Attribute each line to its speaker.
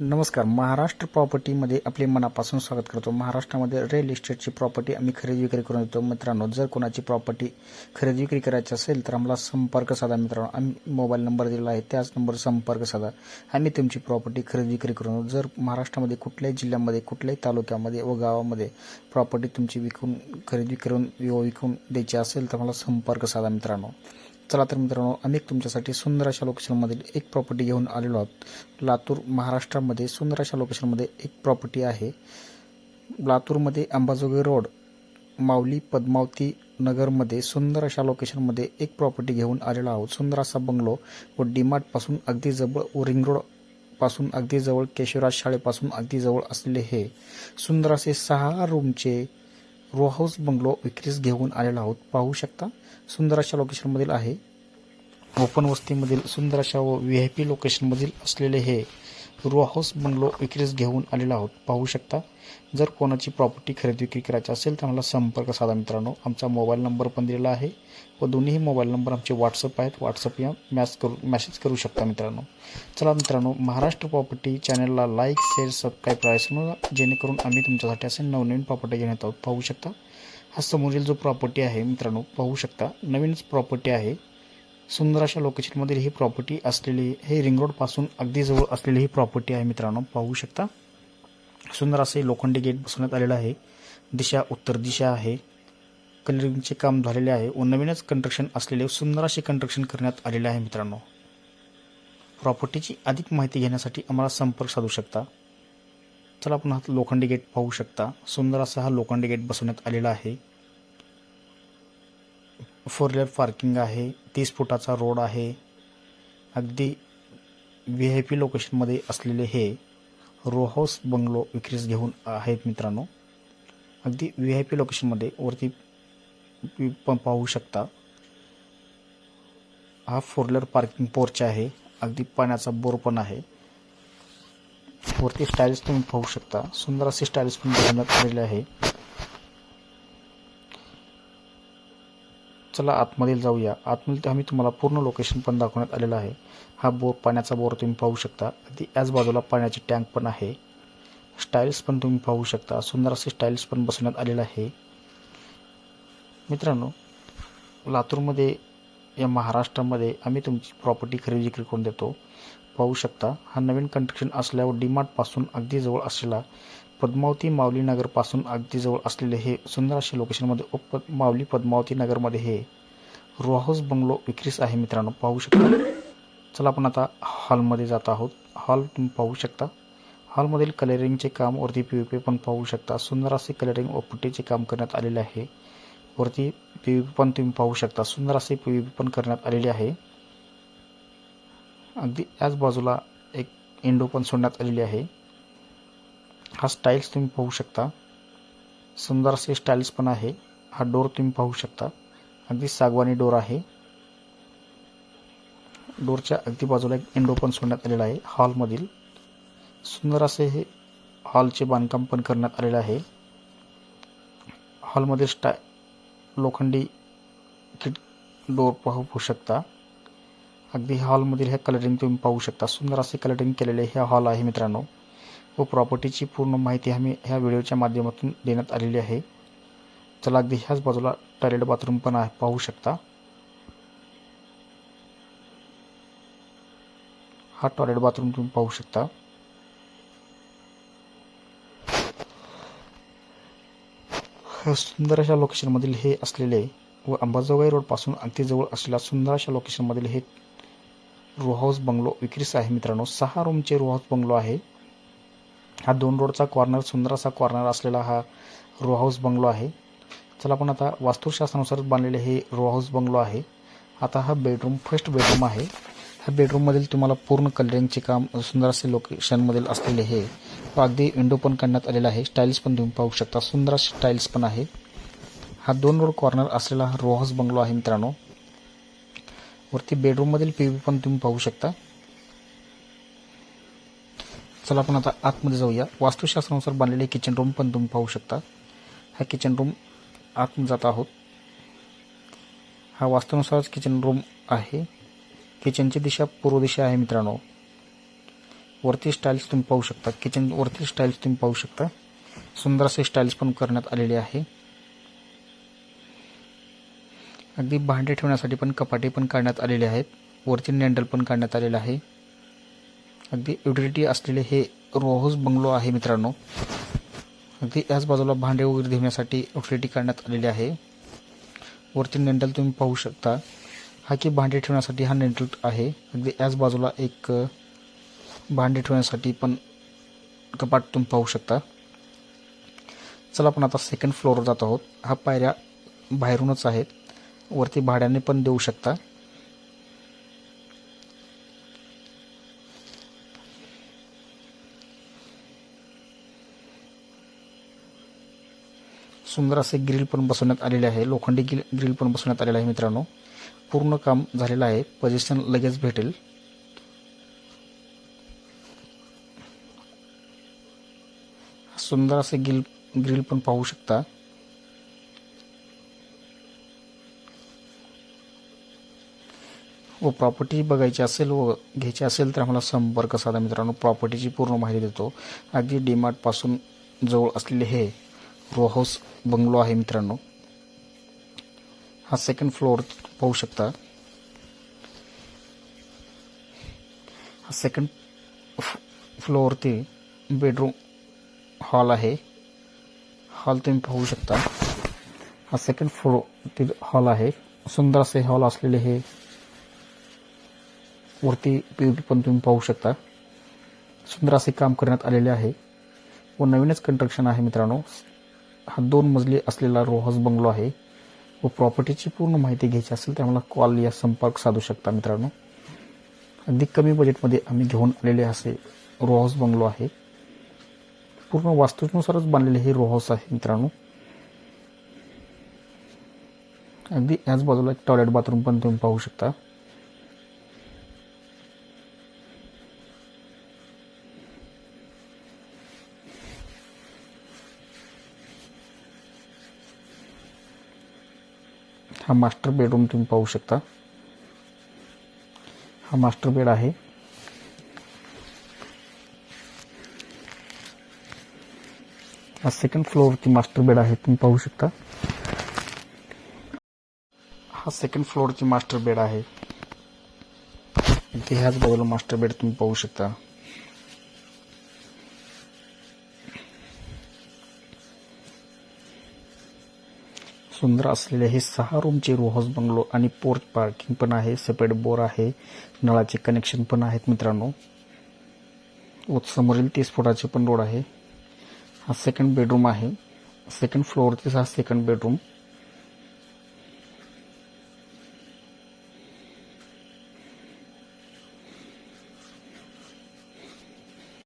Speaker 1: नमस्कार. महाराष्ट्र प्रॉपर्टीमध्ये आपले मनापासून स्वागत करतो. महाराष्ट्रामध्ये रिअल इस्टेटची प्रॉपर्टी आम्ही खरेदी विक्री करून देतो. मित्रांनो जर कोणाची प्रॉपर्टी खरेदी विक्री करायची असेल तर आम्हाला संपर्क साधा मित्रांनो. आम्ही मोबाईल नंबर दिलेला आहे त्याच नंबर संपर्क साधा. आम्ही तुमची प्रॉपर्टी खरेदी विक्री करून जर महाराष्ट्रामध्ये कुठल्याही जिल्ह्यामध्ये कुठल्याही तालुक्यामध्ये व गावामध्ये प्रॉपर्टी तुमची विकून खरेदी करून विकून द्यायची असेल तर मला संपर्क साधा मित्रांनो. चला तर मित्रांनो आम्ही तुमच्यासाठी सुंदर अशा लोकेशनमधील एक प्रॉपर्टी घेऊन आलेलो आहोत. लातूर महाराष्ट्रामध्ये सुंदर अशा लोकेशनमध्ये एक प्रॉपर्टी आहे. लातूरमध्ये अंबाजोगाई रोड माऊली पद्मावती नगरमध्ये सुंदर अशा लोकेशनमध्ये एक प्रॉपर्टी घेऊन आलेलो आहोत. सुंदर असा बंगलो व डीमार्टपासून अगदी जवळ व रिंग रोडपासून अगदी जवळ केशवराज शाळेपासून अगदी जवळ असलेले हे सुंदर असे सहा रूमचे रो हाऊस बंगलो विक्रीस घेऊन आलेलो आहोत. पाहू शकता सुंदर अशा लोकेशनमधील आहे. ओपन वस्तीमधील सुंदर अशा व व्ही आय पी लोकेशनमधील असलेले हे रो हाऊस बंगलो विक्रीस घेऊन आलेलो आहोत. पाहू शकता जर कोणाची प्रॉपर्टी खरेदी विक्री करायची असेल तर मला संपर्क साधा मित्रांनो. आमचा मोबाईल नंबर पण दिलेला आहे व दोन्ही मोबाईल नंबर आमचे व्हॉट्सअप आहेत. व्हॉट्सअप या मॅस करू मॅसेज करू शकता मित्रांनो. चला मित्रांनो महाराष्ट्र प्रॉपर्टी चॅनलला लाईक शेअर सबस्क्राईब करायचं नव्हतं, जेणेकरून आम्ही तुमच्यासाठी असे नवनवीन प्रॉपर्टी घेऊन येत आहोत. पाहू शकता हा समोरील जो प्रॉपर्टी आहे मित्रांनो पाहू शकता नवीनच प्रॉपर्टी आहे. सुंदर अशा लोकेशनमधील ही प्रॉपर्टी असलेली हे रिंग रोडपासून अगदी जवळ असलेली ही प्रॉपर्टी आहे मित्रांनो. पाहू शकता. सुंदर असे लोखंडी गेट बसवण्यात आलेलं आहे. दिशा उत्तर दिशा आहे. कलरिंगचे काम झालेले आहे. व नवीनच कंस्ट्रक्शन असलेले सुंदर असे कंस्ट्रक्शन करण्यात आलेले आहे मित्रांनो. प्रॉपर्टीची अधिक माहिती घेण्यासाठी आम्हाला संपर्क साधू शकता. चला आपण हा लोखंडी गेट पाहू शकता. सुंदर असा हा लोखंडी गेट बसवण्यात आलेला आहे. फोर व्हीलर पार्किंग आहे तीस फुटाचा रोड आहे. अगदी व्ही आय पी लोकेशनमध्ये असलेले हे रो हाऊस बंगलो विक्रीस घेऊन आहेत मित्रांनो. अगदी व्ही आय पी लोकेशनमध्ये वरती पण पाहू शकता. हा फोर व्हीलर पार्किंग पोर्च आहे. अगदी पाण्याचा बोर पण आहे. वरती स्टाईल्स तुम्ही पाहू शकता. सुंदर असे स्टाईल्स पण बनवण्यात आलेले आहे. चला आतमध्ये जाऊया. आतमध्ये आम्ही तुम्हाला पूर्ण लोकेशन पण दाखवण्यात आलेलं आहे. हा बोर पाण्याचा बोर तुम्ही पाहू शकता. अगदी याच बाजूला पाण्याची टँक पण आहे. स्टाईल्स पण तुम्ही पाहू शकता. सुंदर असे स्टाईल्स पण बसवण्यात आलेलं आहे. मित्रांनो लातूरमध्ये या महाराष्ट्रामध्ये आम्ही तुमची प्रॉपर्टी खरेदी विक्री करून देतो. पाहू शकता हा नवीन कंस्ट्रक्शन असल्यावर डीमार्टपासून अगदी जवळ असलेला पद्मावती माऊली नगरपासून अगदी जवळ असलेले हे सुंदर असे लोकेशनमध्ये उप माऊली पद्मावती नगरमध्ये हे रो हाऊस बंगलो विक्रीस आहे मित्रांनो पाहू शकता. चला आपण आता हॉलमध्ये जात आहोत. हॉल तुम्ही पाहू शकता. हॉलमधील कलरिंगचे काम वरती पी पी पण पाहू शकता. सुंदर असे कलरिंग व पुट्टीचे काम करण्यात आलेले आहे. वरती पी व्ही पण तुम्ही पाहू शकता. सुंदर असे पी व्ही पण करण्यात आलेले आहे. अगदी याच बाजूला एक इंडो पण सोडण्यात आलेली आहे. हा स्टाईल्स तुम्ही पाहू शकता. सुंदर असे स्टाईल्स पण आहे. हा डोर तुम्ही पाहू शकता. अगदी सागवानी डोर आहे. डोरच्या अगदी बाजूला एक इंडो पण सोडण्यात आलेला आहे हॉलमधील. सुंदर असे हे हॉलचे बांधकाम पण करण्यात आलेले आहे. हॉलमधील स्टा लोखंडी किट डोर पाहू शकता. अगदी हॉलमधील हे कलरिंग तुम्ही पाहू शकता. सुंदर असे कलरिंग केलेले हे हॉल आहे मित्रांनो. व प्रॉपर्टीची पूर्ण माहिती आम्ही ह्या व्हिडिओच्या माध्यमातून देण्यात आलेली आहे. चला अगदी ह्याच बाजूला टॉयलेट बाथरूम पण आहे पाहू शकता. हा टॉयलेट बाथरूम तुम्ही पाहू शकता. सुंदर अशा लोकेशनमधील हे असलेले व अंबाजोगाई रोडपासून अगदी जवळ असलेल्या सुंदर अशा लोकेशनमधील हे रो हाऊस बंगलो विक्रीस आहे मित्रांनो. सहा रूमचे रो हाऊस बंगलो आहे. हा दोन रोडचा कॉर्नर सुंदर असा कॉर्नर असलेला हा रो हाऊस बंगलो आहे. चला आपण आता वास्तुशास्त्रानुसार बांधलेले हे रो हाऊस बंगलो आहे. आता हा बेडरूम फर्स्ट बेडरूम आहे. ह्या बेडरूममधील तुम्हाला पूर्ण कलरिंगचे काम सुंदर असे लोकेशनमधील असलेले हे अगदी विंडो पण करण्यात आलेला आहे. स्टाईल्स पण तुम्ही पाहू शकता. सुंदर असे स्टाईल्स पण आहे. हा दोन रोड कॉर्नर असलेला हा रो हाऊस बंगलो आहे मित्रांनो. वरती बेडरूममधील पी व्ही पण तुम्ही पाहू शकता. चला आपण आता आतमध्ये जाऊया. वास्तुशास्त्रानुसार बांधलेले किचन रूम पण तुम्ही पाहू शकता. हा किचन रूम आतमध्ये जात आहोत. हा वास्तुनुसारच किचन रूम आहे. किचनची दिशा पूर्व दिशा आहे मित्रांनो. वरती स्टाईल्स तुम्ही पाहू शकता. किचन वरती स्टाईल्स तुम्ही पाहू शकता. सुंदर असे स्टाईल्स पण करण्यात आलेले आहे. अगदी भांडे ठेवण्यासाठी पण कपाटे पण काढण्यात आलेले आहेत. वरती नॅन्डल पण काढण्यात आलेलं आहे. अगदी युटिलिटी असलेले हे रो बंगलो आहे मित्रांनो. अगदी याच बाजूला भांडे वगैरे धुण्यासाठी युटिलिटी काढण्यात आलेली आहे. वरती नेंटल तुम्ही पाहू शकता. हा की भांडे ठेवण्यासाठी हा नेंटल आहे. अगदी याच बाजूला एक भांडे ठेवण्यासाठी पण कपाट तुम्ही पाहू शकता. चला आपण आता सेकंड फ्लोअरवर जात आहोत. हा पायऱ्या बाहेरूनच आहेत. वरती भाड्याने पण देऊ शकता. सुंदर असे ग्रिल पण बसवण्यात आलेले आहे. लोखंडी ग्रिल ग्रिल पण बसवण्यात आलेलं आहे मित्रांनो. पूर्ण काम झालेलं आहे. पोझिशन लगेच भेटेल. सुंदर असे गिल ग्रिल पण पाहू शकता. हो, व प्रॉपर्टी बघायची असेल व घ्यायची असेल तर आम्हाला संपर्क साधा मित्रांनो. प्रॉपर्टीची पूर्ण माहिती देतो. अगदी डीमार्टपासून जवळ असलेले हे रो हाऊस बंगलो आहे मित्रांनो. हा सेकंड फ्लोअर पाहू शकता. हा सेकंड फ्लोअरती बेडरूम हॉल आहे. हॉल तुम्ही पाहू शकता. हा सेकंड फ्लोअरतील हॉल आहे. सुंदर असे हॉल असलेले हे वरती पी पण तुम्ही पाहू शकता. सुंदर असे काम करण्यात आलेले आहे. व नवीनच कंस्ट्रक्शन आहे मित्रांनो. हा दोन मजली असलेला रोहस बंगलो आहे. व प्रॉपर्टीची पूर्ण माहिती घ्यायची असेल तर आम्हाला कॉल या संपर्क साधू शकता मित्रांनो. अगदी कमी बजेटमध्ये आम्ही घेऊन आलेले असे रोहस बंगलो आहे. पूर्ण वास्तूनुसारच बांधलेले हे रोहस आहे मित्रांनो. अगदी याच बाजूला एक टॉयलेट बाथरूम पण तुम्ही पाहू शकता. हा मास्टर बेडरूम तुम्ही पाहू शकता. हा मास्टर बेड आहे. हा सेकंड फ्लोअरची मास्टर बेड आहे तुम्ही पाहू शकता. हा सेकंड फ्लोअरची मास्टर बेड आहे. इथे ह्याच बाजूला मास्टर बेड तुम्ही पाहू शकता. सुंदर असलेले हे सहा रूमचे रो हाऊस बंगलो आणि पोर्च पार्किंग पण आहे. सेपरेट बोर आहे. नळाचे कनेक्शन पण आहेत मित्रांनो. व समोरील तीस फुटाचे पण रोड आहे. हा सेकंड बेडरूम आहे. सेकंड फ्लोअरचा हा सेकंड बेडरूम